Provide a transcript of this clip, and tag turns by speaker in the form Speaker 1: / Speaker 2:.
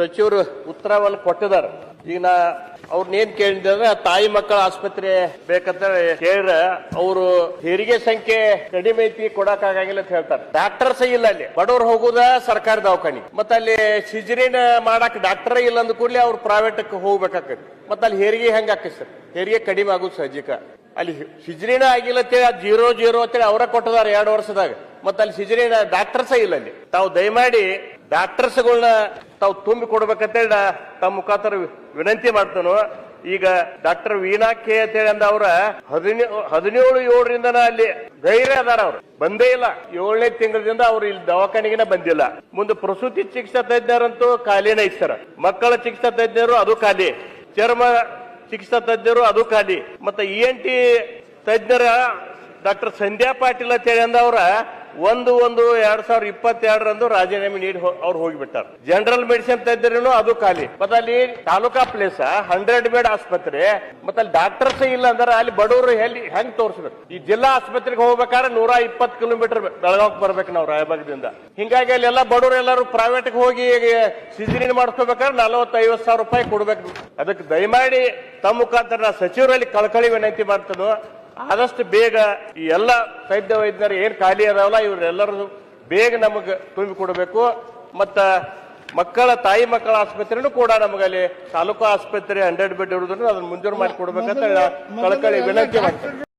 Speaker 1: ಸಚಿವರು ಉತ್ತರವನ್ನು ಕೊಟ್ಟಿದ್ದಾರೆ. ಈಗ ನಾ ಅವ್ರನ್ನ ಏನ್ ಕೇಳಿದ್ರೆ ತಾಯಿ ಮಕ್ಕಳ ಆಸ್ಪತ್ರೆ ಬೇಕಂತ ಕೇಳಿದ್ರೆ ಅವರು ಹೆರಿಗೆ ಸಂಖ್ಯೆ ಕಡಿಮೆ ಐತಿ, ಕೊಡಕ್ ಆಗಂಗಿಲ್ಲ ಅಂತ ಹೇಳ್ತಾರೆ. ಡಾಕ್ಟರ್ಸ್ ಇಲ್ಲ ಅಲ್ಲಿ. ಬಡವ್ರು ಹೋಗುದ ಸರ್ಕಾರಿ ದವಾಖಾನಿ. ಮತ್ತೆ ಅಲ್ಲಿ ಸಿಜರಿನ ಮಾಡಕ್ ಡಾಕ್ಟರ್ ಇಲ್ಲ ಅಂದ ಕೂಡಲೇ ಅವ್ರು ಪ್ರೈವೇಟ್ ಹೋಗ್ಬೇಕಾಕತಿ ಮತ್ತೆ ಅಲ್ಲಿ ಹೆರಿಗೆ ಹೆಂಗ್ ಹಾಕಿ ಸರ್? ಹೆರಿಗೆ ಕಡಿಮೆ ಆಗುದು ಸಹಜಿಕ ಅಲ್ಲಿ ಸಿಜರಿನ ಆಗಿಲ್ಲ ಅಂತೇಳಿ ಜೀರೋ ಜೀರೋ ಅಂತೇಳಿ ಅವರ ಕೊಟ್ಟದಾರ ಎರಡು ವರ್ಷದಾಗ. ಮತ್ತೆ ಅಲ್ಲಿ ಸಿಜರಿನ ಸಹ ಇಲ್ಲ ಅಲ್ಲಿ. ತಾವು ದಯಮಾಡಿ ಡಾಕ್ಟರ್ಸ್ಗಳನ್ನ ತಾವು ತುಂಬಿ ಕೊಡ್ಬೇಕಂತೇಳಿ ತಮ್ಮ ಮುಖಾಂತರ ವಿನಂತಿ ಮಾಡ್ತಾನು. ಈಗ ಡಾಕ್ಟರ್ ವೀಣಾ ಕೆ ಅಂತೇಳಿ ಅಂದ ಅವ್ರ ಹದಿನೇ, ಹದಿನೇಳು ಏಳರಿಂದ ಅಲ್ಲಿ ಧೈರ್ಯ ಅದಾರ ಅವ್ರು. ಬಂದೇ ಇಲ್ಲ. ಏಳನೇ ತಿಂಗಳಿಂದ ಅವ್ರು ಇಲ್ಲಿ ದವಾಖಾನೆಗಿನ ಬಂದಿಲ್ಲ. ಮುಂದೆ ಪ್ರಸೂತಿ ಚಿಕಿತ್ಸಾ ತಜ್ಞರಂತೂ ಖಾಲಿನೇ ಐತಿ ಮಕ್ಕಳ ಚಿಕಿತ್ಸಾ ತಜ್ಞರು ಅದು ಖಾಲಿ. ಚರ್ಮ ಚಿಕಿತ್ಸಾ ತಜ್ಞರು ಅದು ಖಾಲಿ. ಮತ್ತೆ ಇ ಎನ್ ಟಿ ತಜ್ಞರ ಡಾಕ್ಟರ್ ಸಂಧ್ಯಾ ಪಾಟೀಲ್ ಅಂತ ಹೇಳಿ ಅಂದವ್ರ ಒಂದು ಒಂದು ಎರಡ್ ಸಾವಿರದ ಇಪ್ಪತ್ತೆರಡರಂದು ರಾಜೀನಾಮೆ ನೀಡಿ ಅವ್ರು ಹೋಗಿಬಿಟ್ಟಾರ. ಜನರಲ್ ಮೆಡಿಸಿನ್ ತೆಗೆದ್ರೂ ಅದು ಖಾಲಿ. ಮತ್ತೆ ಅಲ್ಲಿ ತಾಲೂಕಾ ಪ್ಲೇಸ್ ಹಂಡ್ರೆಡ್ ಬೆಡ್ ಆಸ್ಪತ್ರೆ, ಮತ್ತೆ ಅಲ್ಲಿ ಡಾಕ್ಟರ್ಸ್ ಇಲ್ಲ ಅಂದ್ರೆ, ಅಲ್ಲಿ ಬಡವರು ಎಲ್ಲಿ ಹೆಂಗ್ ತೋರಿಸ್ಬೇಕು? ಈ ಜಿಲ್ಲಾ ಆಸ್ಪತ್ರೆಗೆ ಹೋಗ್ಬೇಕಾದ್ರೆ ನೂರ ಇಪ್ಪತ್ತು ಕಿಲೋಮೀಟರ್ ಬೆಳಗಾವ್ ಬರ್ಬೇಕು ನಾವು ರಾಯಬಾಗದಿಂದ. ಹಿಂಗಾಗಿ ಎಲ್ಲ ಬಡವರು ಎಲ್ಲರೂ ಪ್ರೈವೇಟ್ಗೆ ಹೋಗಿ ಸಿಜರಿನ್ ಮಾಡ್ಕೋಬೇಕಾದ್ರೆ ನಲವತ್ತೈವತ್ತು ಸಾವಿರ ರೂಪಾಯಿ ಕೊಡ್ಬೇಕು. ಅದಕ್ಕೆ ದಯಮಾಡಿ ತಮ್ಮ ಮುಖಾಂತರ ಸಚಿವರಲ್ಲಿ ಕಳಕಳಿ ವಿನಂತಿ ಮಾಡ್ತಾನೋ. ಆದಷ್ಟು ಬೇಗ ಈ ಎಲ್ಲ ವೈದ್ಯ ವೈದ್ಯರು ಏನ್ ಖಾಲಿ ಅದಾವಲ್ಲ ಇವರೆಲ್ಲರೂ ಬೇಗ ನಮಗೆ ತುಂಬಿ ಕೊಡಬೇಕು. ಮತ್ತ ಮಕ್ಕಳ ತಾಯಿ ಮಕ್ಕಳ ಆಸ್ಪತ್ರೆನೂ ಕೂಡ ನಮಗಲ್ಲಿ ತಾಲೂಕು ಆಸ್ಪತ್ರೆ ಹಂಡ್ರೆಡ್ ಬೆಡ್ ಇರುವುದನ್ನು ಅದನ್ನ ಮುಂಜೂರು ಮಾಡಿ ಕೊಡ್ಬೇಕಂತ ಕಳಕಳಿ ವಿನಂತಿ ಮಾಡ್ತೇನೆ